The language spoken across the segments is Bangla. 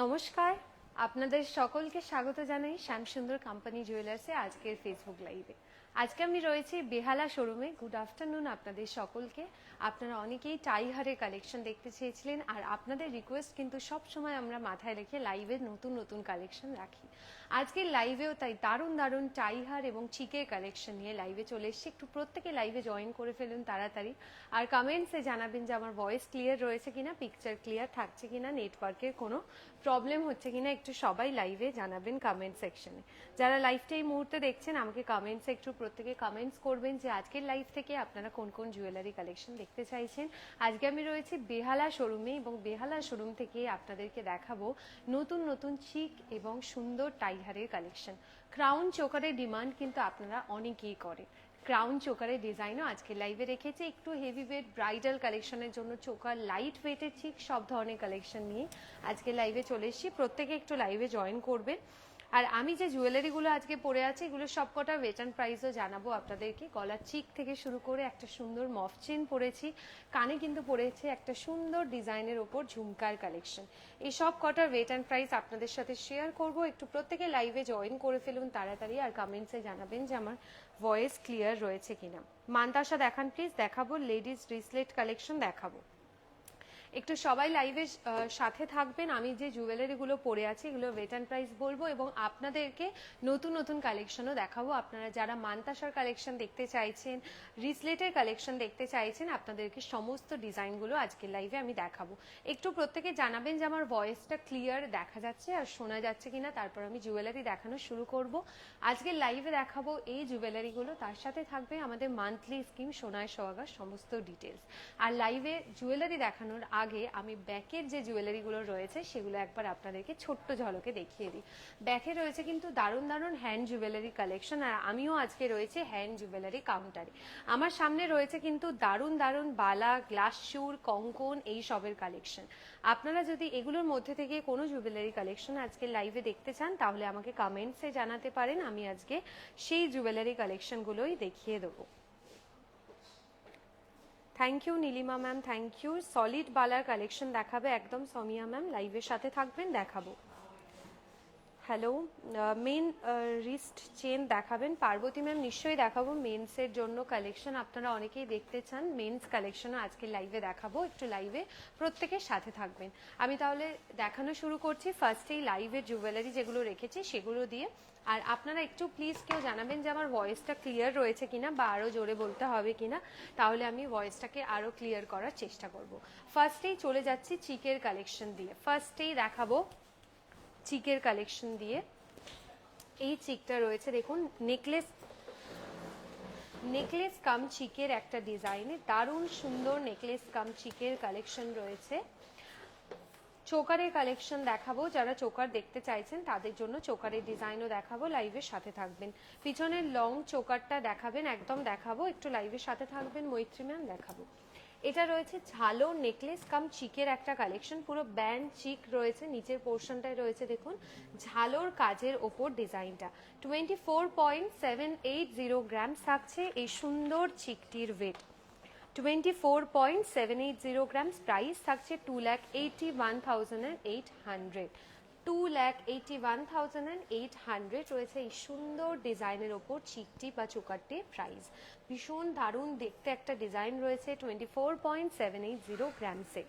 নমস্কার। আপনাদের সকলকে স্বাগত জানাই শ্যামসুন্দর কোম্পানি জুয়েলার্সে আজকের ফেসবুক লাইভে আজকে আমি রয়েছি বেহালা শোরুমে। গুড আফটারনুন আপনাদের সকলকে। আপনারা অনেকেই টাইহারের কালেকশন দেখতে চেয়েছিলেন, আর আপনাদের রিকোয়েস্ট কিন্তু সব সময় আমরা মাথায় রেখে লাইভে নতুন নতুন কালেকশন রাখি। আজকের লাইভেও তাই দারুণ দারুণ টাইহার এবং চিকের কালেকশন নিয়ে লাইভে চলে এসেছি। একটু প্রত্যেকে লাইভে জয়েন করে ফেলুন তাড়াতাড়ি। আর কমেন্টসে জানাবেন যে আমার ভয়েস ক্লিয়ার রয়েছে কিনা পিকচার ক্লিয়ার থাকছে কিনা নেটওয়ার্কের কোনো প্রবলেম হচ্ছে কিনা একটু সবাই লাইভে জানাবেন কমেন্ট সেকশনে যারা লাইভটা এই মুহূর্তে দেখছেন, আমাকে কমেন্টসে একটু প্রত্যেকে কমেন্টস করবেন যে আজকের লাইভ থেকে আপনারা কোন কোন জুয়েলারি কালেকশন দেখতে চাইছেন। আজকে আমি রয়েছি বেহালা শোরুমে এবং বেহালা শোরুম থেকে আপনাদেরকে দেখাবো নতুন নতুন চিক এবং সুন্দর টাইহারের কালেকশন। ক্রাউন চোকারের ডিমান্ড কিন্তু আপনারা অনেকেই করে ক্রাউন চোকারের ডিজাইনও আজকে লাইভে রেখেছে। একটু হেভি ওয়েট ব্রাইডাল কালেকশনের জন্য চোকার লাইট ওয়েটের ঠিক সব ধরনের কালেকশন নিয়ে আজকে লাইভে চলে এসেছি। প্রত্যেকে একটু লাইভে জয়েন করবেন। আর আমি যে জুয়েলারিগুলো আজকে পরে আছি, এগুলো সবকটা ওয়েট অ্যান্ড প্রাইসও জানাব আপনাদেরকে। গলার চিক থেকে শুরু করে একটা সুন্দর মফ চেন পরেছি, কানে কিন্তু পরেছে একটা সুন্দর ডিজাইনের ওপর ঝুমকার কালেকশন এই সব কটার ওয়েট প্রাইস আপনাদের সাথে শেয়ার করব। একটু প্রত্যেকে লাইভে জয়েন করে ফেলুন তাড়াতাড়ি আর কমেন্টসে জানাবেন যে আমার ভয়েস ক্লিয়ার রয়েছে কিনা। মান্তাসা দেখান প্লিজ দেখাবো লেডিস ব্রেসলেট কালেকশন দেখাবো। একটু সবাই লাইভে সাথে থাকবেন। আমি যে জুয়েলারিগুলো পরে আছি, এগুলো অ্যান্ড প্রাইস বলব এবং আপনাদেরকে নতুন নতুন কালেকশনও দেখাবো। আপনারা যারা মান্তাসার কালেকশন দেখতে চাইছেন, রিসলেটের কালেকশন দেখতে চাইছেন, আপনাদেরকে সমস্ত ডিজাইনগুলো আজকের লাইভে আমি দেখাবো। একটু প্রত্যেকে জানাবেন যে আমার ভয়েসটা ক্লিয়ার দেখা যাচ্ছে আর শোনা যাচ্ছে কিনা, তারপর আমি জুয়েলারি দেখানো শুরু করব। আজকের লাইভে দেখাবো এই জুয়েলারিগুলো তার সাথে থাকবে আমাদের মান্থলি স্কিম সোনায় সোহাগার সমস্ত ডিটেলস আর লাইভে জুয়েলারি দেখানোর আগে আমি ব্যাকের যে জুয়েলারিগুলো রয়েছে সেগুলো একবার আপনাদেরকে ছোট্ট ঝলকে দেখিয়ে দিই। ব্যাকে রয়েছে কিন্তু দারুণ দারুণ হ্যান্ড জুয়েলারি কালেকশন আর আমিও আজকে রয়েছে হ্যান্ড জুয়েলারি কাউন্টারে আমার সামনে রয়েছে কিন্তু দারুণ দারুণ বালা গ্লাস শুর কঙ্কন এই সবের কালেকশন আপনারা যদি এগুলোর মধ্যে থেকে কোনো জুয়েলারি কালেকশন আজকে লাইভে দেখতে চান, তাহলে আমাকে কমেন্টসে জানাতে পারেন, আমি আজকে সেই জুয়েলারি কালেকশনগুলোই দেখিয়ে দেবো। Thank you Nilima ma'am thank you solid বালার কালেকশন দেখাবে একদম সমিয়া ম্যাম লাইভের সাথে থাকবেন, দেখাবো। হ্যালো মেন রিস্ট চেন দেখাবেন। পার্বতী ম্যাম নিশ্চয়ই দেখাবো মেন্সের জন্য কালেকশন আপনারা অনেকেই দেখতে চান মেন্স কালেকশনও আজকে লাইভে দেখাবো, একটু লাইভে প্রত্যেকের সাথে থাকবেন। আমি তাহলে দেখানো শুরু করছি। ফার্স্টেই লাইভে জুয়েলারি যেগুলো রেখেছি, সেগুলো দিয়ে। আর আপনারা একটু প্লিজ কেউ জানাবেন যে আমার ভয়েসটা ক্লিয়ার রয়েছে কিনা বা আরও জোরে বলতে হবে কিনা, তাহলে আমি ভয়েসটাকে আরও ক্লিয়ার করার চেষ্টা করব। ফার্স্টেই চলে যাচ্ছি চিকের কালেকশন দিয়ে। ফার্স্টেই দেখাবো চিকের কালেকশন দিয়ে। এই চিকটা রয়েছে, দেখুন নেকলেস নেকলেস কাম চিকের একটা ডিজাইনে দারুণ সুন্দর নেকলেস কাম চিকের কালেকশন রয়েছে। চোকারের কালেকশন দেখাবো, যারা চোকার দেখতে চাইছেন, তাদের জন্য চোকারের ডিজাইনও দেখাবো লাইভের সাথে থাকবেন। পিছনের লং চোকারটা দেখাবেন, একদম দেখাবো, একটু লাইভের সাথে থাকবেন, মৈত্রী ম্যাম দেখাবো। এটা রয়েছে ঝালো নেকলেস, কাম চিকের একটা কালেকশন পুরো ব্যান্ড চিক রয়েছে, নিচের পোর্শনটায় রয়েছে, দেখুন, ঝালোর কাজের ওপর ডিজাইনটা twenty four point seven eight zero gram থাকছে এই সুন্দর চিকটির weight twenty four point seven eight zero grams price থাকছে two lakh eighty one thousand eight hundred two lakh eighty one thousand and eight hundred রয়েছে এই সুন্দর ডিজাইনের ওপর চিকটি বা চোকারটির প্রাইস ভীষণ দারুণ দেখতে একটা ডিজাইন রয়েছে twenty four point seven eight zero গ্রামসে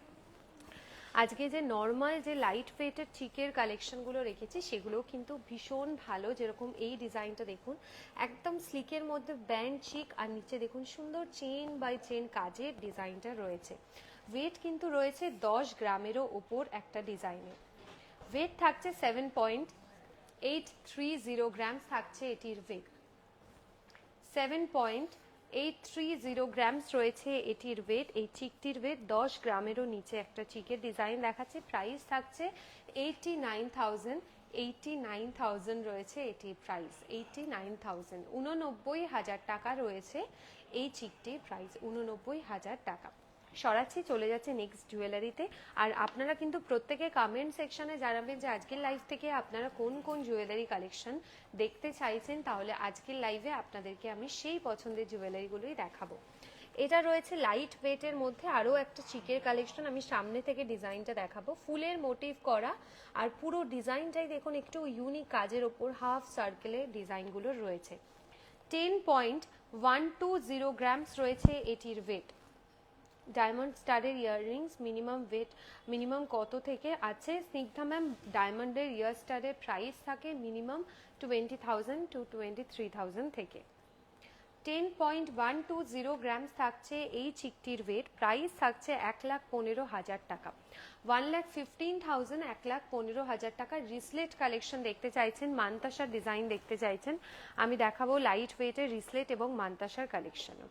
আজকে যে নর্মাল যে লাইট ওয়েটের চিকের কালেকশনগুলো রেখেছি সেগুলো কিন্তু ভীষণ ভালো। যেরকম এই ডিজাইনটা দেখুন, একদম স্লিকের মধ্যে ব্যান্ড চিক আর নিচে দেখুন সুন্দর চেন বাই চেন কাজের ডিজাইনটা রয়েছে। ওয়েট কিন্তু রয়েছে দশ গ্রামেরও ওপর একটা ডিজাইনে ওয়েট থাকছে seven point eight three zero grams থাকছে এটির weight seven point eight three zero grams রয়েছে এটির ওয়েট এই চিকটির ওয়েট দশ গ্রামেরও নিচে একটা চিকের ডিজাইন দেখাচ্ছে। প্রাইস থাকছে eighty nine thousand eighty nine thousand রয়েছে এটির প্রাইস এইটি নাইন থাউজেন্ড উননব্বই হাজার টাকা রয়েছে এই চিকটির প্রাইস উননব্বই হাজার টাকা। সরাচ্ছি, চলে যাচ্ছে নেক্সট জুয়েলারিতে আর আপনারা কিন্তু প্রত্যেকে কমেন্ট সেকশনে জানাবেন যে আজকের লাইভ থেকে আপনারা কোন কোন জুয়েলারি কালেকশন দেখতে চাইছেন, তাহলে আজকের লাইভে আপনাদেরকে আমি সেই পছন্দের জুয়েলারিগুলোই দেখাবো। এটা রয়েছে লাইট ওয়েটের মধ্যে আরও একটা চিকের কালেকশন আমি সামনে থেকে ডিজাইনটা দেখাবো। ফুলের মোটিভ করা, আর পুরো ডিজাইনটাই দেখুন, একটু ইউনিক কাজের ওপর হাফ সার্কেলে ডিজাইনগুলো রয়েছে। Ten point one two zero grams রয়েছে এটির ওয়েট ডায়মন্ড স্টারের ইয়াররিংস মিনিমাম ওয়েট মিনিমাম কত থেকে আছে? স্নিগ্ধা ম্যাম ডায়মন্ডের ইয়ার স্টারের প্রাইস থাকে minimum twenty thousand to twenty three thousand থেকে। Ten point one two zero grams থাকছে এই চিকটির ওয়েট প্রাইস থাকছে এক লাখ পনেরো হাজার টাকা। ওয়ান লাখ ফিফটিন থাউজেন্ড এক লাখ পনেরো হাজার টাকা। রিসলেট কালেকশন দেখতে চাইছেন মান্তাসার ডিজাইন দেখতে চাইছেন। আমি দেখাবো লাইট ওয়েটের রিসলেট এবং মান্তাসার কালেকশনও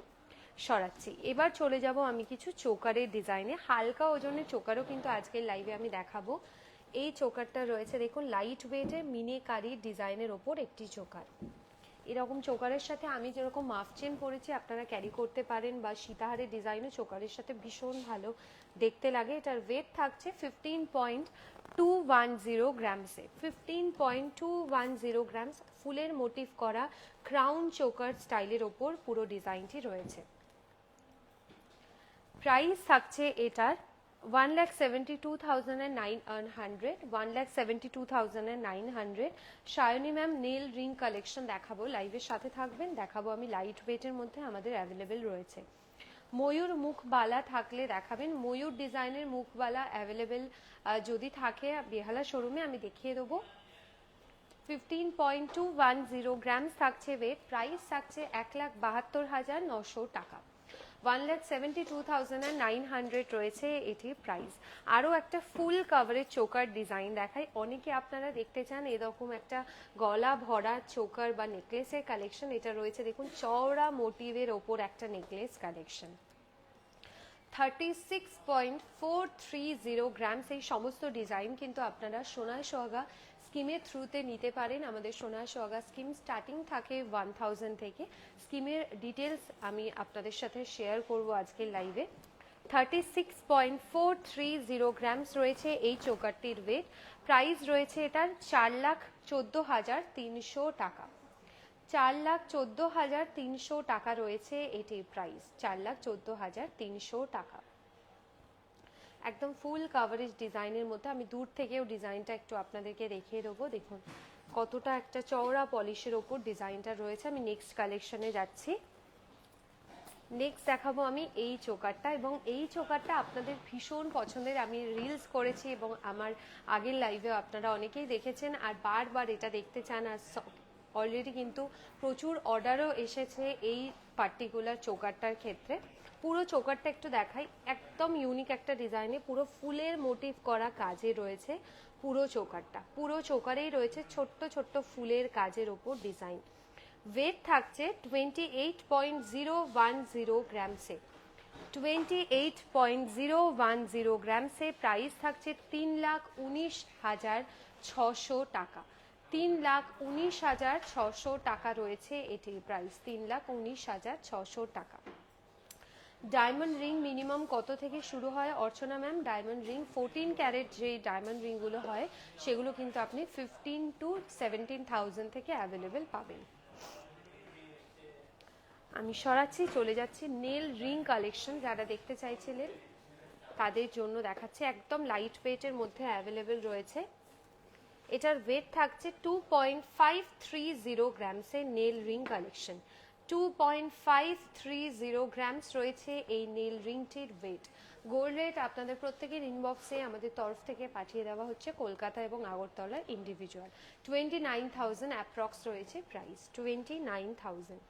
সরাচ্ছি। এবার চলে যাব আমি কিছু চোকারের ডিজাইনে। হালকা ওজনের চোকারও কিন্তু আজকের লাইভে আমি দেখাবো। এই চোকারটা রয়েছে, দেখুন লাইট ওয়েটের মিনেকারি ডিজাইনের ওপর একটি চোকার। এরকম চোকারের সাথে আমি যেরকম মাফ চেন পরেছি, আপনারা ক্যারি করতে পারেন বা সীতাহারের ডিজাইনও চোকারের সাথে ভীষণ ভালো দেখতে লাগে। এটার ওয়েট থাকছে fifteen point two one zero গ্রামসে fifteen point two one zero grams ফুলের মোটিভ করা ক্রাউন চোকার স্টাইলের ওপর পুরো ডিজাইনটি রয়েছে। প্রাইস থাকছে এটার one lakh seventy two thousand nine hundred one lakh seventy two thousand nine hundred Sayani ma'am nail ring collection দেখাবো লাইভের সাথে থাকবেন। দেখাবো আমি লাইট ওয়েটের মধ্যে আমাদের অ্যাভেলেবেল রয়েছে। ময়ূর মুখবালা থাকলে দেখাবেন। ময়ূর ডিজাইনের মুখবালা অ্যাভেলেবেল যদি থাকে বেহালা শোরুমে আমি দেখিয়ে দেবো। Fifteen point two one zero grams থাকছে ওয়েট প্রাইস থাকছে এক লাখ বাহাত্তর হাজার নশো টাকা। One lakh seventy two thousand and nine hundred রয়েছে এটির প্রাইস আরও একটা ফুল কাভারের চোকার ডিজাইন দেখাই অনেকে আপনারা দেখতে চান এরকম একটা গলা ভরা চোকার বা নেকলেসের কালেকশন এটা রয়েছে, দেখুন, চওড়া মোটিভের ওপর একটা necklace collection thirty six point four three zero grams এই সমস্ত ডিজাইন কিন্তু আপনারা সোনায় সোহাগা স্কিমের থ্রুতে নিতে পারেন। আমাদের সোনায় সোহাগা স্কিম স্টার্টিং থাকে ওয়ান থাউজেন্ড থেকে। স্কিমের ডিটেলস আমি আপনাদের সাথে শেয়ার করব আজকের লাইভে। Thirty six point four three zero grams রয়েছে এই চোকারটির ওয়েট প্রাইস রয়েছে এটার চার লাখ চোদ্দ হাজার তিনশো টাকা। চার লাখ চোদ্দ হাজার তিনশো টাকা রয়েছে এটির প্রাইস চার লাখ চোদ্দ হাজার তিনশো টাকা। একদম ফুল কাভারেজ ডিজাইনের মধ্যে। আমি দূর থেকেও ডিজাইনটা একটু আপনাদেরকে দেখিয়ে দেবো। দেখুন, কতটা একটা চওড়া পলিশের ওপর ডিজাইনটা রয়েছে। আমি নেক্সট কালেকশনে যাচ্ছি। নেক্সট দেখাবো আমি এই চোকারটা এবং এই চোকারটা আপনাদের ভীষণ পছন্দের। আমি রিলস করেছি এবং আমার আগের লাইভেও আপনারা অনেকেই দেখেছেন। আর বারবার এটা দেখতে চান আর অলরেডি কিন্তু প্রচুর অর্ডারও এসেছে এই পার্টিকুলার চোকারটার ক্ষেত্রে। পুরো চোকারটা একটু দেখাই। একদম ইউনিক একটা ডিজাইনে পুরো ফুলের মোটিভ করা কাজে রয়েছে পুরো চোকারটা পুরো চোকারেই রয়েছে ছোট্ট ছোট্ট ফুলের কাজের ওপর ডিজাইন ওয়েট থাকছে twenty eight point zero one zero গ্রামসে twenty eight point zero one zero গ্রামসে price থাকছে তিন লাখ উনিশ হাজার ছশো টাকা। তিন লাখ উনিশ হাজার ছশো টাকা রয়েছে এটির প্রাইস তিন লাখ উনিশ হাজার ছশো টাকা। ডায়মন্ড রিং মিনিমাম কত থেকে শুরু হয়? Archana ma'am diamond ring fourteen carat যে ডায়মন্ড রিংগুলো হয়, সেগুলো কিন্তু আপনি ফিফটিন টু সেভেন্টিন থাউজেন্ড থেকে অ্যাভেলেবেল পাবেন। আমি সরাচ্ছি, চলে যাচ্ছি নেল রিং কালেকশন যারা দেখতে চাইছিলেন, তাদের জন্য দেখাচ্ছে। একদম লাইট ওয়েটের মধ্যে অ্যাভেলেবেল রয়েছে। এটার ওয়েট থাকছে two point five three zero গ্রামসের nail ring collection two point five three zero grams রয়েছে এই নেল রিংটির ওয়েট গোল্ড রেট আপনাদের প্রত্যেকের ইনবক্সে আমাদের তরফ থেকে পাঠিয়ে দেওয়া হচ্ছে কলকাতা এবং আগরতলার individual twenty nine thousand approx রয়েছে প্রাইস টোয়েন্টি নাইন থাউজেন্ড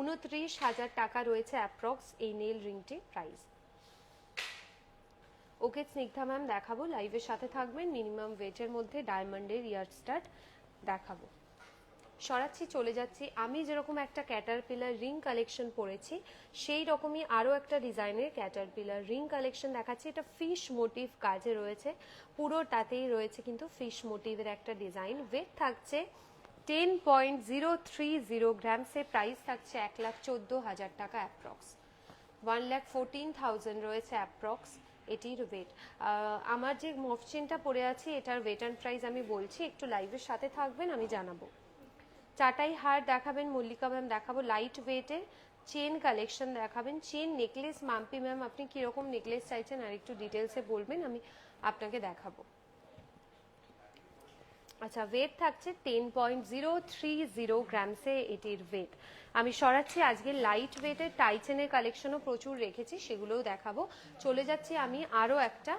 উনত্রিশ হাজার টাকা রয়েছে অ্যাপ্রক্স এই নেল রিংটির প্রাইস ওকে, স্নিগ্ধা ম্যাম দেখাবো। লাইভের সাথে থাকবেন। মিনিমাম ওয়েটের মধ্যে ডায়মন্ডের ইয়ার স্টার্ট দেখাবো। সরাচ্ছি, চলে যাচ্ছি। আমি যেরকম একটা ক্যাটারপিলার রিং কালেকশন পরেছি, সেই রকমই আরও একটা ডিজাইনের ক্যাটারপিলার রিং কালেকশন দেখাচ্ছি। এটা ফিশ মোটিভ কাজে রয়েছে, পুরোটাতেই রয়েছে কিন্তু ফিশ মোটিভের একটা ডিজাইন ওয়েট থাকছে ten point zero three zero গ্রামসে price থাকছে এক লাখ চোদ্দ হাজার টাকা approx one lakh fourteen thousand রয়েছে অ্যাপ্রক্স এটির ওয়েট আমার যে মফচিনটা পরে আছে, এটার ওয়েট অ্যান্ড প্রাইস আমি বলছি, একটু লাইভের সাথে থাকবেন, আমি জানাব। চাটাই হার দেখাবেন, মল্লিকা ম্যাম দেখাবো লাইট ওয়েটের চেন কালেকশন দেখাবেন। চেন নেকলেস মাম্পি ম্যাম, আপনি কীরকম নেকলেস চাইছেন আর একটু ডিটেলসে বলবেন, আমি আপনাকে দেখাবো। আচ্ছা ওয়েট থাকছে ten point zero three zero গ্রামসে এটির ওয়েট আমি সরাচ্ছি, আজকে লাইট ওয়েটের টাইচেনের কালেকশনও প্রচুর রেখেছি, সেগুলোও দেখাবো। চলে যাচ্ছি আমি আরও একটা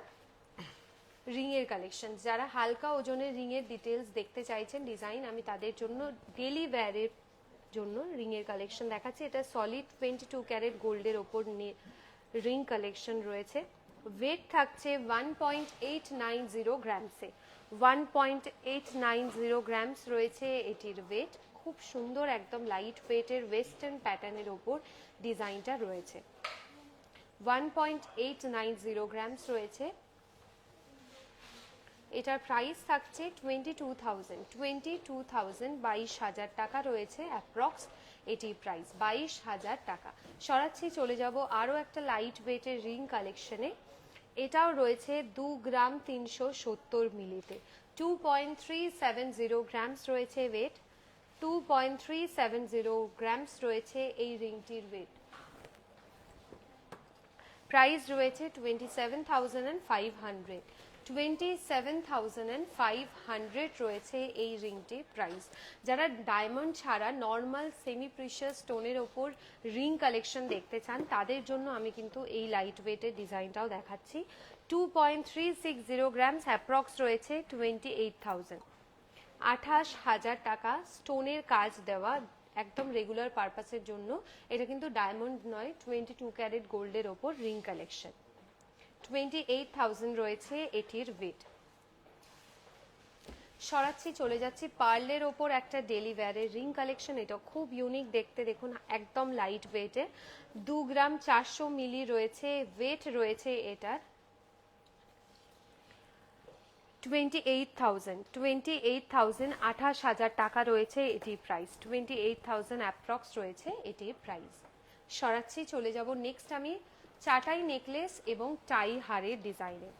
রিং এর কালেকশন যারা হালকা ওজনের রিং এর ডিটেলস দেখতে চাইছেন ডিজাইন আমি তাদের জন্য ডেলি ওয়্যারের জন্য রিং এর কালেকশন দেখাচ্ছি। এটা সলিড টোয়েন্টি টু ক্যারেট গোল্ডের ওপর রিং কালেকশন রয়েছে। ওয়েট থাকছে one point eight nine zero গ্রামসে one point eight nine zero grams রয়েছে এটির ওয়েট খুব সুন্দর একদম লাইট ওয়েটের ওয়েস্টার্ন প্যাটার্নের ওপর ডিজাইনটা রয়েছে। One point eight nine zero grams রয়েছে। এটার প্রাইস থাকছে twenty two thousand twenty two thousand বাইশ হাজার টাকা রয়েছে অ্যাপ্রক্স এটি প্রাইস বাইশ হাজার টাকা। সরাচ্ছি চলে যাব আরও একটা লাইট ওয়েটের রিং কালেকশনে এটাও রয়েছে দু গ্রাম তিনশো সত্তর মিলিতে। Two point three seven zero grams রয়েছে weight two point three seven zero grams রয়েছে এই রিংটির ওয়েট প্রাইস রয়েছে twenty seven thousand and five hundred twenty seven thousand and five hundred রয়েছে এই রিংটির প্রাইস যারা ডায়মন্ড ছাড়া নর্মাল সেমি প্রিশিয়াস স্টোনের ওপর রিং কালেকশন দেখতে চান, তাদের জন্য আমি কিন্তু এই লাইট ওয়েটের ডিজাইনটাও দেখাচ্ছি। Two point three six zero grams approx রয়েছে টোয়েন্টি এইট থাউজেন্ড আঠাশ হাজার টাকা স্টোনের কাজ দেওয়া একদম রেগুলার পারপাসের জন্য। এটা কিন্তু ডায়মন্ড নয় টোয়েন্টি টু ক্যারেট গোল্ডের ওপর ring collection twenty eight thousand রয়েছে এটির ওয়েট সরাচ্ছি, চলে যাচ্ছি পার্লের ওপর একটা ডেলি ওয়্যারের রিং কালেকশন। এটা খুব ইউনিক দেখতে, দেখুন, একদম লাইট ওয়েটে দু গ্রাম চারশো মিলি রয়েছে ওয়েট রয়েছে এটার। Twenty eight thousand twenty eight thousand আঠাশ হাজার টাকা রয়েছে এটির price twenty eight thousand approx রয়েছে এটির প্রাইস সরাচ্ছি, চলে যাব। নেক্সট আমি চাটাই নেকলেস এবং টাই হারের ডিজাইনে।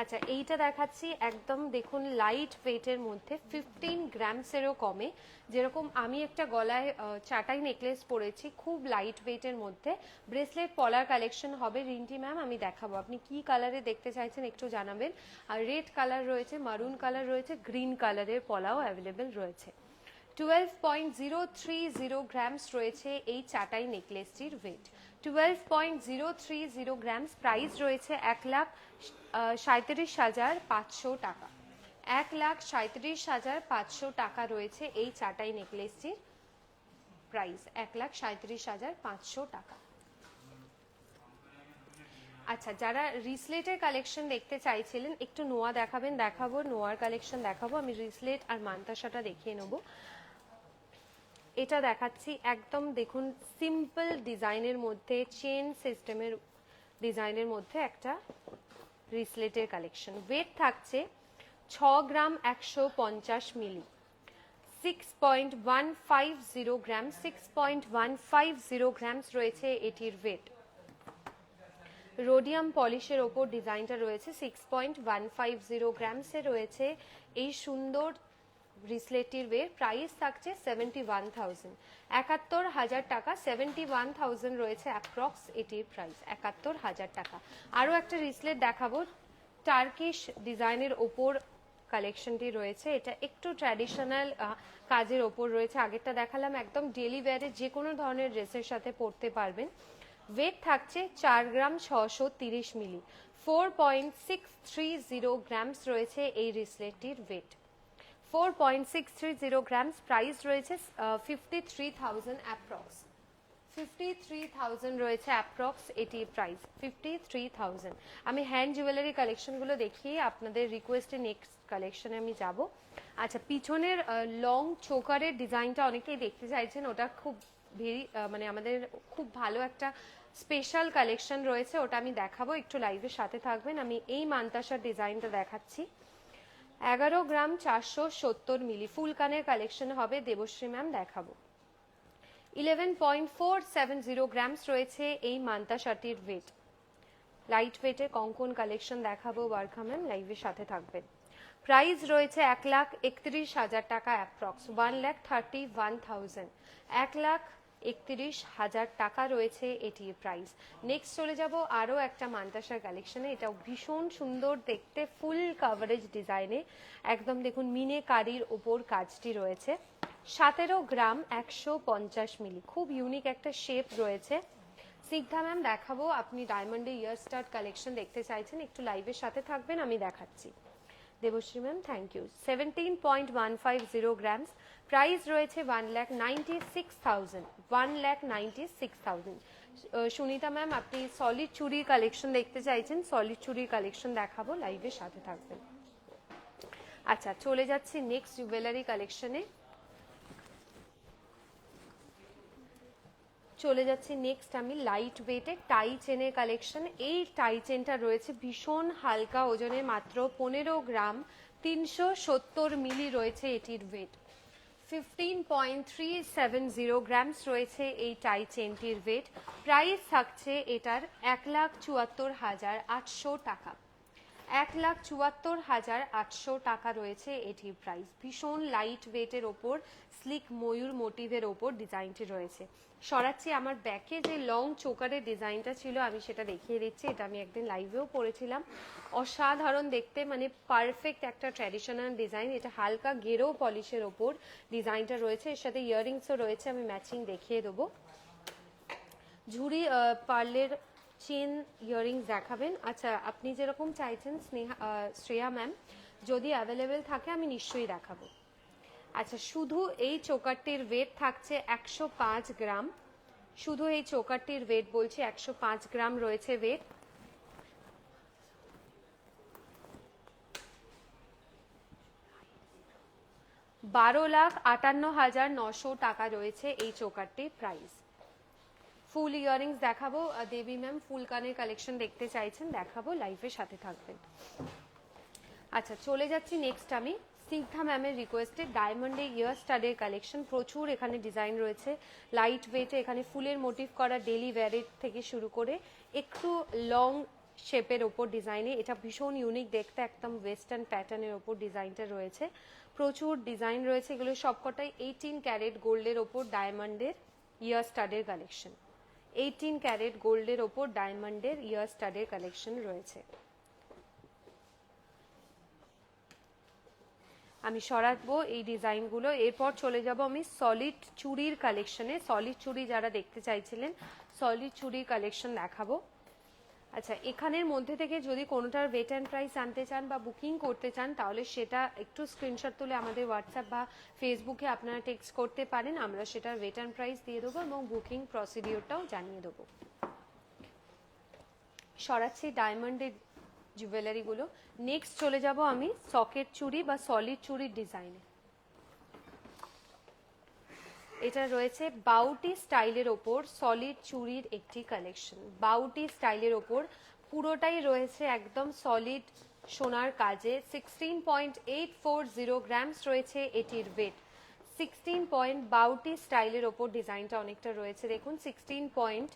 আচ্ছা এইটা দেখাচ্ছি একদম দেখুন লাইট ওয়েটের মধ্যে ফিফটিন গ্রামসেরও কমে। যেরকম আমি একটা গলায় চাটাই নেকলেস পরেছি, খুব লাইট ওয়েটের মধ্যে। ব্রেসলেট পলার কালেকশন হবে রিন্টি ম্যাম, আমি দেখাবো। আপনি কি কালারে দেখতে চাইছেন একটু জানাবেন। আর রেড কালার রয়েছে মারুন কালার রয়েছে গ্রিন কালারের পলাও অ্যাভেলেবেল রয়েছে। Twelve point zero three zero grams রয়েছে এই চাটাই নেকলেসটির weight twelve point zero three zero grams price রয়েছে এক লাখ আহ, সাঁইত্রিশ হাজার পাঁচশো টাকা। এক লাখ সাঁইত্রিশ হাজার পাঁচশো টাকা রয়েছে এই চাটাই নেকলেসটির প্রাইস এক লাখ সাঁইত্রিশ হাজার পাঁচশো টাকা। আচ্ছা যারা রিসলেটের কালেকশন দেখতে চাইছিলেন একটু নোয়া দেখাবেন দেখাবো নোয়ার কালেকশন দেখাবো আমি রিসলেট আর মান্তাসাটা দেখিয়ে নেব। এটা দেখাচ্ছি। একদম দেখুন সিম্পল ডিজাইনের মধ্যে চেন সিস্টেমের ডিজাইনের মধ্যে একটা রিসলেটের কালেকশন ওয়েট থাকছে ছ গ্রাম একশো পঞ্চাশ মিলি। Six point one five zero gram six point one five zero grams রয়েছে এটির ওয়েট রোডিয়াম পলিশের ওপর ডিজাইনটা রয়েছে six point one five zero গ্রামসে রয়েছে। এই সুন্দর ব্রিসলেটটির ওয়েট প্রাইস থাকছে সেভেন্টি ওয়ান থাউজেন্ড একাত্তর হাজার টাকা সেভেন্টি ওয়ান থাউজেন্ড রয়েছে অ্যাপ্রক্স এটির প্রাইস একাত্তর হাজার টাকা। আরও একটা রিসলেট দেখাবো টার্কিশ ডিজাইনের ওপর কালেকশনটি রয়েছে। এটা একটু ট্র্যাডিশনাল কাজের ওপর রয়েছে। আগেরটা দেখালাম, একদম ডেলি ওয়্যারে যে কোনো ধরনের ড্রেসের সাথে পরতে পারবেন। ওয়েট থাকছে চার গ্রাম ছশো তিরিশ মিলি। Four point six three zero grams রয়েছে এই রিসলেটটির weight four point six three zero grams price রয়েছে fifty three thousand approx fifty three thousand রয়েছে অ্যাপ্রক্স এটি প্রাইস ফিফটি থ্রি থাউজেন্ড আমি হ্যান্ড জুয়েলারি কালেকশনগুলো দেখিয়ে আপনাদের রিকোয়েস্টে নেক্সট কালেকশনে আমি যাব। আচ্ছা পিছনের লং চোকারের ডিজাইনটা অনেকেই দেখতে চাইছেন, ওটা খুব ভেরি মানে আমাদের খুব ভালো একটা স্পেশাল কালেকশন রয়েছে, ওটা আমি দেখাবো, একটু লাইভের সাথে থাকবেন। আমি এই মান্তাসার ডিজাইনটা দেখাচ্ছি। এগারো গ্রাম চারশো সত্তর মিলি ফুল কানের কালেকশন হবে দেবশ্রী ম্যাম দেখাবো। Eleven point four seven zero grams রয়েছে এই মান্তা শার্টির ওয়েট লাইট ওয়েটে কঙ্কন কালেকশন দেখাবো বারখা ম্যাম লাইভের সাথে থাকবেন। প্রাইস রয়েছে এক লাখ একত্রিশ হাজার টাকা approx one lakh thirty one thousand এক লাখ একত্রিশ হাজার টাকা রয়েছে এটির প্রাইস। নেক্সট চলে যাব আরও একটা মান্তাসার কালেকশনে এটাও ভীষণ সুন্দর দেখতে ফুল কাভারেজ ডিজাইনে একদম দেখুন, মিনে কারির ওপর কাজটি রয়েছে। সতেরো গ্রাম একশো পঞ্চাশ মিলি, খুব ইউনিক একটা শেপ রয়েছে। সিদ্ধা ম্যাম দেখাবো। আপনি ডায়মন্ডে ইয়ার স্টার্ট কালেকশন দেখতে চাইছেন, একটু লাইভের সাথে থাকবেন, আমি দেখাচ্ছি। Debashree ma'am thank you seventeen point one five zero grams price রয়েছে one lakh ninety six thousand one lakh ninety six thousand Sunita ma'am, আপনি সলিড চুরির কালেকশন দেখতে চাইছেন সলিড চুরির কালেকশন দেখাবো লাইভের সাথে থাকবেন। আচ্ছা চলে যাচ্ছি নেক্সট জুয়েলারি কালেকশনে চলে যাচ্ছি নেক্সট আমি লাইট ওয়েটে টাই চেনের কালেকশন এই টাই চেনটা রয়েছে ভীষণ হালকা ওজনে, মাত্র পনেরো গ্রাম, তিনশো সত্তর মিলি রয়েছে এটির weight fifteen point three seven zero grams রয়েছে এই টাই চেনটির ওয়েট প্রাইস থাকছে এটার এক লাখ চুয়াত্তর হাজার আটশো টাকা। এক লাখ চুয়াত্তর হাজার আটশো টাকা রয়েছে এটির প্রাইস ভীষণ লাইট ওয়েটের ওপর স্লিক ময়ূর মোটিভের ওপর ডিজাইনটি রয়েছে। সরাচ্ছি আমার ব্যাকে যে লং চোকারের ডিজাইনটা ছিল, আমি সেটা দেখিয়ে দিচ্ছি। এটা আমি একদিন লাইভেও পড়েছিলাম। অসাধারণ দেখতে মানে পারফেক্ট একটা ট্র্যাডিশনাল ডিজাইন এটা হালকা গেরো পলিশের ওপর ডিজাইনটা রয়েছে। এর সাথে ইয়াররিংসও রয়েছে, আমি ম্যাচিং দেখিয়ে দেবো। ঝুড়ি পার্লের চেন ইয়ারিংস দেখাবেন। আচ্ছা আপনি যেরকম চাইছেন স্নেহা শ্রেয়া ম্যাম, যদি অ্যাভেলেবেল থাকে, আমি নিশ্চয়ই দেখাবো। আচ্ছা শুধু এই চোকারটির ওয়েট থাকছে একশো পাঁচ গ্রাম। শুধু এই চোকারটির ওয়েট বলছি, একশো পাঁচ গ্রাম রয়েছে ওয়েট বারো লাখ আটান্ন হাজার নশো টাকা রয়েছে এই চোকারটির প্রাইস ফুল ইয়ারিংস দেখাবো। দেবী ম্যাম ফুল কানের কালেকশন দেখতে চাইছেন, দেখাবো লাইভের সাথে থাকবেন। আচ্ছা চলে যাচ্ছি নেক্সট আমি। স্নিগ্ধা ম্যামের রিকোয়েস্টে ডায়মন্ডে ইয়ার স্টাডের কালেকশন প্রচুর এখানে ডিজাইন রয়েছে। লাইট ওয়েটে এখানে ফুলের মোটিভ করা ডেলি ওয়্যারের থেকে শুরু করে একটু লং শেপের ওপর ডিজাইনে এটা ভীষণ ইউনিক দেখতে, একদম ওয়েস্টার্ন প্যাটার্নের ওপর ডিজাইনটা রয়েছে। প্রচুর ডিজাইন রয়েছে। এগুলো সবকটাই এইটিন ক্যারেট গোল্ডের ওপর ডায়মন্ডের ইয়ার স্টাডের কালেকশন এইটিন ক্যারেট গোল্ডের ওপর ডায়মন্ডের ইয়ার স্টাডের কালেকশন রয়েছে। আমি সরাবো এই ডিজাইনগুলো। এরপর চলে যাব আমি সলিড চুড়ির কালেকশনে সলিড চুড়ি যারা দেখতে চাইছিলেন সলিড চুড়ির কালেকশন দেখাবো। আচ্ছা এখানের মধ্যে থেকে যদি কোনোটার ওয়েট অ্যান্ড প্রাইস আনতে চান বা বুকিং করতে চান, তাহলে সেটা একটু স্ক্রিনশট তুলে আমাদের হোয়াটসঅ্যাপ বা ফেসবুকে আপনারা টেক্সট করতে পারেন। আমরা সেটার ওয়েট অ্যান্ড প্রাইস দিয়ে দেবো এবং বুকিং প্রসিডিওরটাও জানিয়ে দেবো। সরাচ্ছি ডায়মন্ডের জুয়েলারিগুলো নেক্সট চলে যাব আমি সকেট চুড়ি বা সলিড চুড়ির ডিজাইনে এটা রয়েছে বাউটি স্টাইলের ওপর সলিড চুরির একটি কালেকশন বাউটি স্টাইলের ওপর পুরোটাই রয়েছে একদম সলিড সোনার কাজে। Sixteen point eight four zero grams রয়েছে এটির ওয়েট সিক্সটিন পয়েন্ট বাউটি স্টাইলের ওপর ডিজাইনটা অনেকটা রয়েছে। দেখুন sixteen point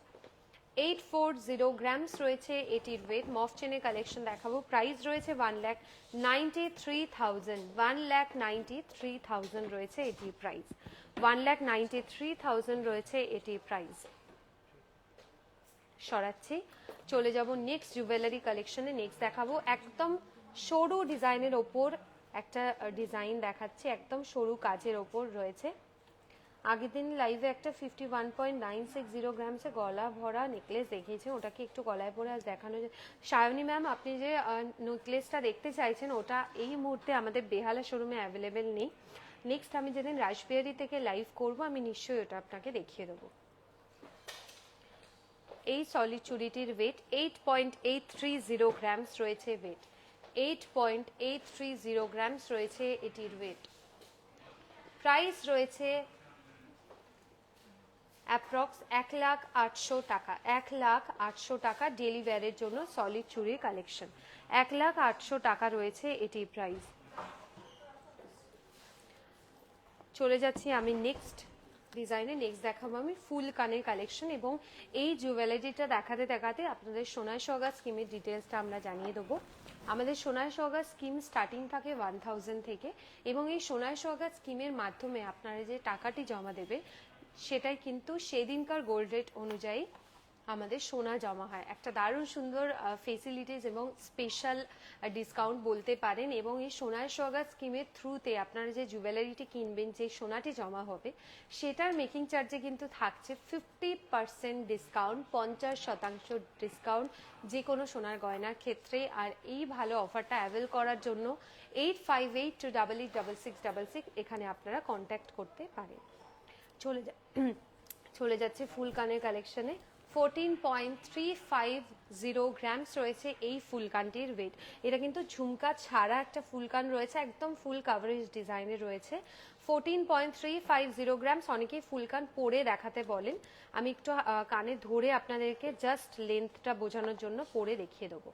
eight four zero grams রয়েছে এটির ওয়েট মফ চেনে কালেকশন দেখাবো। প্রাইস রয়েছে one lakh ninety three thousand one lakh ninety three thousand রয়েছে এটির price one lakh ninety three thousand রয়েছে এটির প্রাইস। সরাচ্ছি, চলে যাব নেক্সট জুয়েলারি কালেকশনে নেক্সট দেখাবো একদম সরু ডিজাইনের ওপর একটা ডিজাইন দেখাচ্ছি, একদম সরু কাজের ওপর রয়েছে। আগের দিন লাইভে একটা fifty one point nine six zero গ্রামসে গলা ভরা নেকলেস দেখিয়েছে, ওটাকে একটু গলায় পরে আজ দেখানো যায়। সায়নী ম্যাম আপনি যে নেকলেসটা দেখতে চাইছেন, ওটা এই মুহূর্তে আমাদের বেহালা শোরুমে অ্যাভেলেবেল নেই। নেক্সট আমি যেদিন রাসবিহারি থেকে লাইভ করব, আমি নিশ্চয়ই ওটা আপনাকে দেখিয়ে দেবো। এই solid চুড়িটির weight eight point eight three zero grams রয়েছে weight eight point eight three zero grams রয়েছে এটির ওয়েট প্রাইস রয়েছে অ্যাপ্রক্স এক লাখ আটশো টাকা। এক লাখ আটশো টাকা ডেলি ওয়্যারের জন্য সলিড চুরির কালেকশন এক লাখ আটশো টাকা রয়েছে এটির প্রাইস চলে যাচ্ছি আমি নেক্সট ডিজাইনে নেক্সট দেখাবো আমি ফুল কানের কালেকশন এবং এই জুয়েলারিটা দেখাতে দেখাতে আপনাদের সোনায় সগা স্কিমের ডিটেলসটা আমরা জানিয়ে দেবো। আমাদের সোনায় সগা স্কিম স্টার্টিং থাকে ওয়ান থাউজেন্ড থেকে এবং এই সোনায় সগা স্কিমের মাধ্যমে আপনারা যে টাকাটি জমা দেবে, সেটাই কিন্তু সেদিনকার গোল্ড রেট অনুযায়ী আমাদের সোনা জমা হয়। একটা দারুণ সুন্দর ফেসিলিটিস এবং স্পেশাল ডিসকাউন্ট বলতে পারেন এবং এই সোনার সোহাগা স্কিমের থ্রুতে আপনারা যে জুয়েলারিটি কিনবেন, যে সোনাটি জমা হবে, সেটার মেকিং চার্জে কিন্তু থাকছে ফিফটি পার্সেন্ট ডিসকাউন্ট পঞ্চাশ শতাংশ ডিসকাউন্ট যে কোনো সোনার গয়নার ক্ষেত্রে। আর এই ভালো অফারটা অ্যাভেল করার জন্য eight five eight two double eight double six double six এখানে আপনারা কন্ট্যাক্ট করতে পারেন। চলে যা, চলে যাচ্ছে ফুল কানের কালেকশনে fourteen point three five zero grams রয়েছে এই ফুলকানটির ওয়েট এটা কিন্তু ঝুমকা ছাড়া একটা ফুলকান রয়েছে, একদম ফুল কাভারেজ ডিজাইনের রয়েছে। Fourteen point three five zero grams অনেকেই ফুলকান পরে দেখাতে বলেন। আমি একটু কানে ধরে আপনাদেরকে জাস্ট লেন্থটা বোঝানোর জন্য পরে দেখিয়ে দেবো।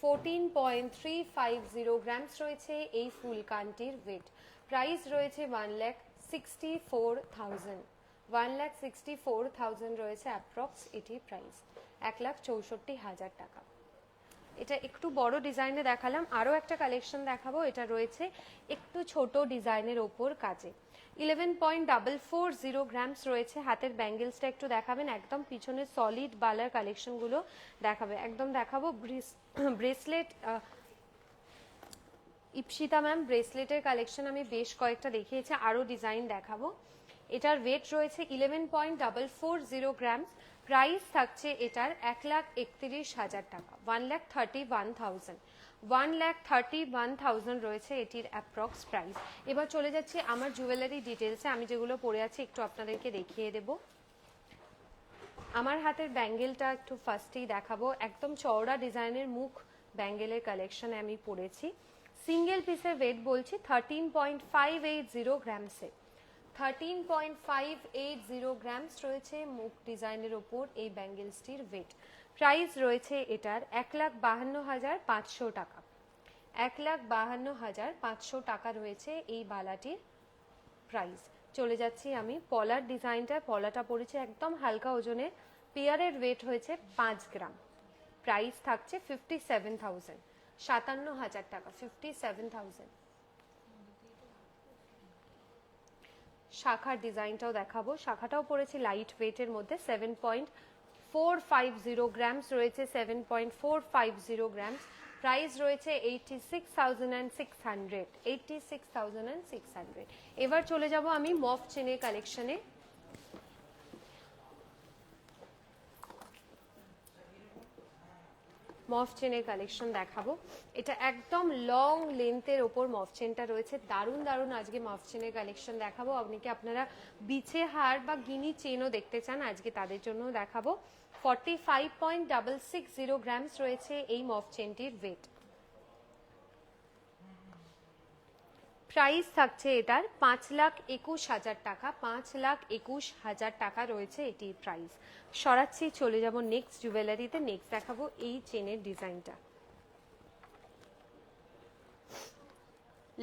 Fourteen point three five zero grams রয়েছে এই ফুল কানটির ওয়েট প্রাইস রয়েছে one lakh sixty four thousand one lakh sixty four thousand রয়েছে অ্যাপ্রক্স এটির প্রাইস এক লাখ চৌষট্টি হাজার টাকা। এটা একটু বড় ডিজাইনে দেখালাম। আরও একটা কালেকশন দেখাবো। এটা রয়েছে একটু ছোট ডিজাইনের ওপর কাজে। Eleven point double four zero grams রয়েছে। হাতের ব্যাঙ্গেলসটা একটু দেখাবেন। একদম পিছনে সলিড বালার কালেকশনগুলো দেখাবে। একদম দেখাবো ব্রেসলেট ইপসিতা ম্যাম, ব্রেসলেটের কালেকশন আমি বেশ কয়েকটা দেখিয়েছি, আরও ডিজাইন দেখাবো। এটার ওয়েট রয়েছে eleven point double four zero grams price থাকছে এটার এক লাখ একত্রিশ হাজার টাকা one lakh thirty one thousand one lakh thirty one thousand রয়েছে এটির অ্যাপ্রক্স প্রাইস এবার চলে যাচ্ছি আমার জুয়েলারি ডিটেলসে আমি যেগুলো পরে আছি একটু আপনাদেরকে দেখিয়ে দেবো। আমার হাতের ব্যাঙ্গেলটা একটু ফার্স্টেই দেখাবো। একদম চওড়া ডিজাইনের মুখ ব্যাঙ্গেলের কালেকশনে আমি পরেছি। সিঙ্গেল পিসের ওয়েট বলছি thirteen point five eight zero গ্রামসে thirteen point five eight zero grams রয়েছে মুখ ডিজাইনের ওপর এই ব্যাঙ্গেলসটির ওয়েট প্রাইস রয়েছে এটার এক লাখ বাহান্ন হাজার পাঁচশো টাকা। এক লাখ বাহান্ন হাজার পাঁচশো টাকা রয়েছে এই বালাটির প্রাইস চলে যাচ্ছি আমি পলার ডিজাইনটা পলাটা পড়েছে একদম হালকা ওজনের। পেয়ারের ওয়েট হয়েছে পাঁচ গ্রাম। প্রাইস থাকছে ফিফটি সেভেন থাউজেন্ড সাতান্ন হাজার টাকা ফিফটি সেভেন থাউজেন্ড শাখার ডিজাইনটাও দেখাবো। শাখাটাও পড়েছে লাইট ওয়েটের মধ্যে seven point four five zero grams রয়েছে seven point four five zero grams price রয়েছে eighty six thousand and six hundred eighty six thousand and six hundred এবার চলে যাব আমি মফ চেনের কালেকশনে মফ চেনের কালেকশন দেখাবো। এটা একদম লং লেন্থের ওপর মফ চেনটা রয়েছে। দারুণ দারুণ আজকে মফ চেনের কালেকশন দেখাবো। আপনি কি আপনারা বিছে হার বা গিনি চেনও দেখতে চান, আজকে তাদের জন্য দেখাবো। Forty five point double six zero grams রয়েছে এই মফ চেনটির ওয়েট প্রাইস থাকছে এটার পাঁচ লাখ একুশ হাজার টাকা, পাঁচ লাখ একুশ হাজার টাকা রয়েছে এটির প্রাইস। সরাচ্ছি, চলে যাব নেক্সট জুয়েলারিতে নেক্সট দেখাবো এই চেনের ডিজাইনটা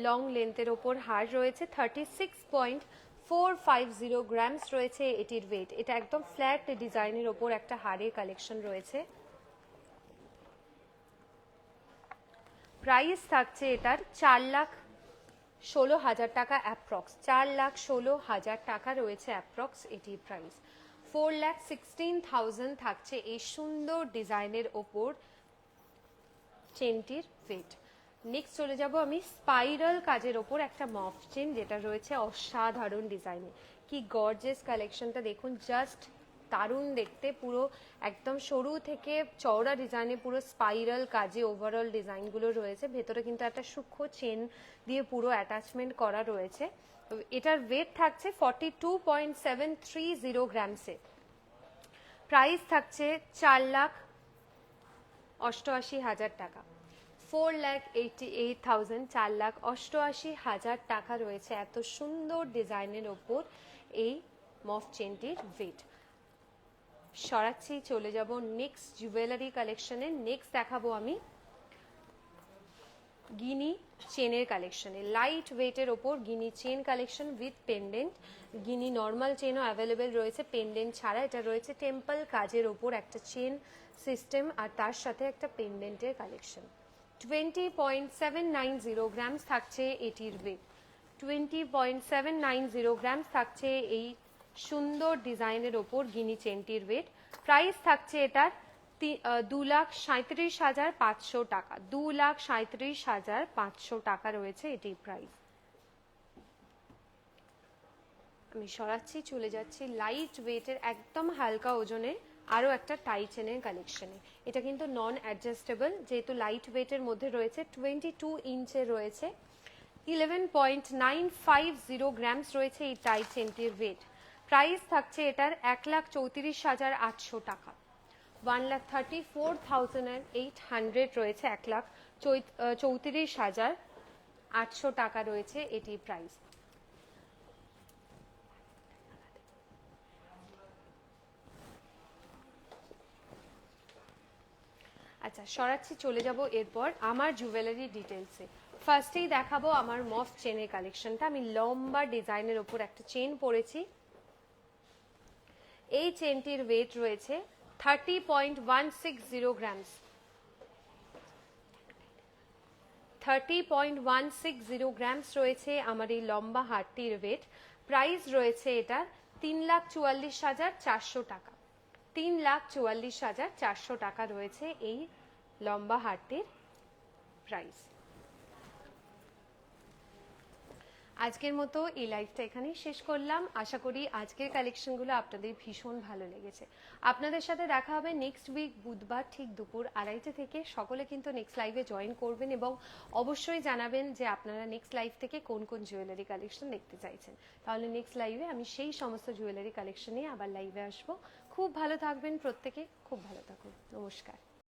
লং লেন্থের ওপর হার রয়েছে thirty six point four five zero grams রয়েছে এটির ওয়েট এটা একদম ফ্ল্যাট ডিজাইনের ওপর একটা হারের কালেকশন রয়েছে। প্রাইস থাকছে এটার চার লাখ ষোলো হাজার টাকা অ্যাপ্রক্স চার লাখ ষোলো হাজার টাকা রয়েছে অ্যাপ্রক্স এটির price four lakh sixteen thousand থাকছে এই সুন্দর ডিজাইনের ওপর চেনটির ওয়েট নেক্সট চলে যাব আমি স্পাইরাল কাজের ওপর একটা মফ চেন যেটা রয়েছে অসাধারণ ডিজাইনে কি গর্জেস কালেকশনটা দেখুন জাস্ট দারুণ দেখতে, পুরো একদম সরু থেকে চওড়া ডিজাইনে পুরো স্পাইরাল কাজে ওভারঅল ডিজাইনগুলো রয়েছে। ভেতরে কিন্তু একটা সূক্ষ্ম চেন দিয়ে পুরো অ্যাটাচমেন্ট করা রয়েছে। এটার ওয়েট থাকছে forty two point seven three zero গ্রামসে price থাকছে চার লাখ অষ্টআশি হাজার টাকা। Four lakh eighty eight thousand চার লাখ অষ্টআশি হাজার টাকা রয়েছে। এত সুন্দর ডিজাইনের ওপর এই মফ চেনটির ওয়েট সরাচ্ছি, চলে যাব নেক্সট জুয়েলারি কালেকশনে নেক্সট দেখাবো আমি গিনি চেনের কালেকশনে লাইট ওয়েটের ওপর guinea chain collection with pendant guinea normal চেনও available রয়েছে পেন্ডেন্ট ছাড়া। এটা রয়েছে টেম্পল কাজের ওপর একটা চেন সিস্টেম আর তার সাথে একটা পেন্ডেন্টের collection twenty point seven nine zero grams থাকছে এটির weight twenty point seven nine zero grams থাকছে এই সুন্দর ডিজাইনের ওপর গিনি চেনটির ওয়েট প্রাইস থাকছে এটার দু লাখ সাঁত্রিশ হাজার পাঁচশো টাকা। দু লাখ সাঁত্রিশ হাজার পাঁচশো টাকা রয়েছে এটির প্রাইস আমি সরাচ্ছি, চলে যাচ্ছি। লাইট ওয়েটের একদম হালকা ওজনে আরও একটা টাই চেনের কালেকশনে এটা কিন্তু নন অ্যাডজাস্টেবল যেহেতু লাইট ওয়েটের মধ্যে রয়েছে টোয়েন্টি টু ইঞ্চের রয়েছে। Eleven point nine five zero grams রয়েছে এই টাই চেনটির ওয়েট প্রাইস থাকছে এটার এক লাখ চৌত্রিশ হাজার আটশো টাকা। One lakh thirty four thousand and eight hundred রয়েছে এক লাখ চৌত্রিশ হাজার আটশো টাকা রয়েছে এটির প্রাইস। আচ্ছা সরাচ্ছি, চলে যাব এরপর আমার জুয়েলারি ডিটেলসে ফার্স্টেই দেখাবো আমার মফ চেনের কালেকশনটা আমি লম্বা ডিজাইনের ওপর একটা চেন পরেছি। এই চেনটির ওয়েট রয়েছে thirty point one six zero grams thirty point one six zero grams রয়েছে আমার এই লম্বা হারটির ওয়েট প্রাইস রয়েছে এটার তিন লাখ চুয়াল্লিশ হাজার চারশো টাকা। তিন লাখ চুয়াল্লিশ হাজার চারশো টাকা রয়েছে এই লম্বা হারটির প্রাইস আজকের মতো এই লাইভটা এখানেই শেষ করলাম। আশা করি আজকের কালেকশনগুলো আপনাদের ভীষণ ভালো লেগেছে। আপনাদের সাথে দেখা হবে নেক্সট উইক বুধবার ঠিক দুপুর আড়াইটে থেকে। সকলে কিন্তু নেক্সট লাইভে জয়েন করবেন এবং অবশ্যই জানাবেন যে আপনারা নেক্সট লাইভ থেকে কোন কোন জুয়েলারি কালেকশন দেখতে চাইছেন। তাহলে নেক্সট লাইভে আমি সেই সমস্ত জুয়েলারি কালেকশন নিয়ে আবার লাইভে আসব। খুব ভালো থাকবেন প্রত্যেকে। খুব ভালো থাকুন। নমস্কার।